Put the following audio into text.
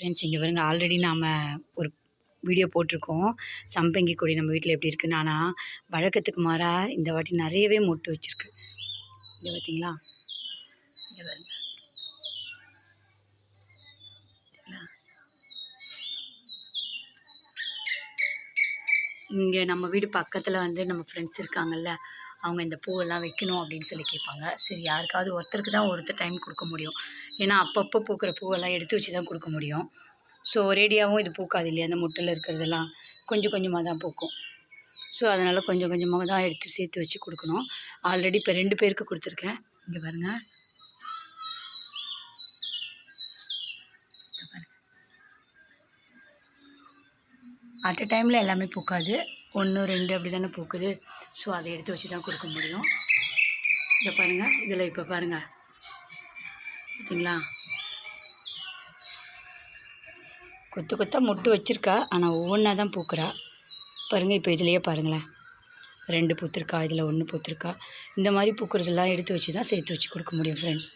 Friends இங்கே பாருங்க already நாம் ஒரு வீடியோ போட்டிருக்கோம். சம்பங்கி கொடி நம்ம வீட்டில் எப்படி இருக்குன்னு. ஆனால் வழக்கத்துக்கு மாறாக இந்த வாட்டி நிறையவே மொட்டு வச்சுருக்கு. இங்கே பார்த்தீங்களா இங்கே பாருங்க. இங்கே நம்ம வீடு பக்கத்தில் வந்து நம்ம ஃப்ரெண்ட்ஸ் இருக்காங்கல்ல. அவங்க இந்த பூவெல்லாம் வைக்கணும் அப்படின்னு சொல்லி கேட்பாங்க. சரி யாருக்காவது ஒருத்தருக்கு தான் ஒருத்தர் டைம் கொடுக்க முடியும். ஏன்னா அப்பப்போ பூக்கிற பூவெல்லாம் எடுத்து வச்சு தான் கொடுக்க முடியும். ஸோ ஒரேடியாகவும் இது பூக்காது இல்லையா? அந்த முட்டில் இருக்கிறதெல்லாம் கொஞ்சம் கொஞ்சமாக தான் பூக்கும். ஸோ அதனால் கொஞ்சம் கொஞ்சமாக தான் எடுத்து சேர்த்து வச்சு கொடுக்கணும். ஆல்ரெடி இப்போ ரெண்டு பேருக்கு கொடுத்துருக்கேன். இங்கே பாருங்கள் அட் அ டைமில் எல்லாமே பூக்காது. ஒன்று ரெண்டு அப்படி தானே பூக்குது. ஸோ அதை எடுத்து வச்சு தான் கொடுக்க முடியும். இதை பாருங்கள் இதில் இப்போ பாருங்கள் பார்த்தீங்களா? கொத்து கொத்தாக மொட்டு வச்சுருக்கா ஆனால் ஒவ்வொன்றா தான் பூக்குறா. பாருங்கள் இப்போ இதுலேயே பாருங்களேன். ரெண்டு பூத்திருக்கா இதில் ஒன்று பூத்திருக்கா. இந்த மாதிரி பூக்கிறதெல்லாம் எடுத்து வச்சு தான் சேர்த்து வச்சு கொடுக்க முடியும் ஃப்ரெண்ட்ஸ்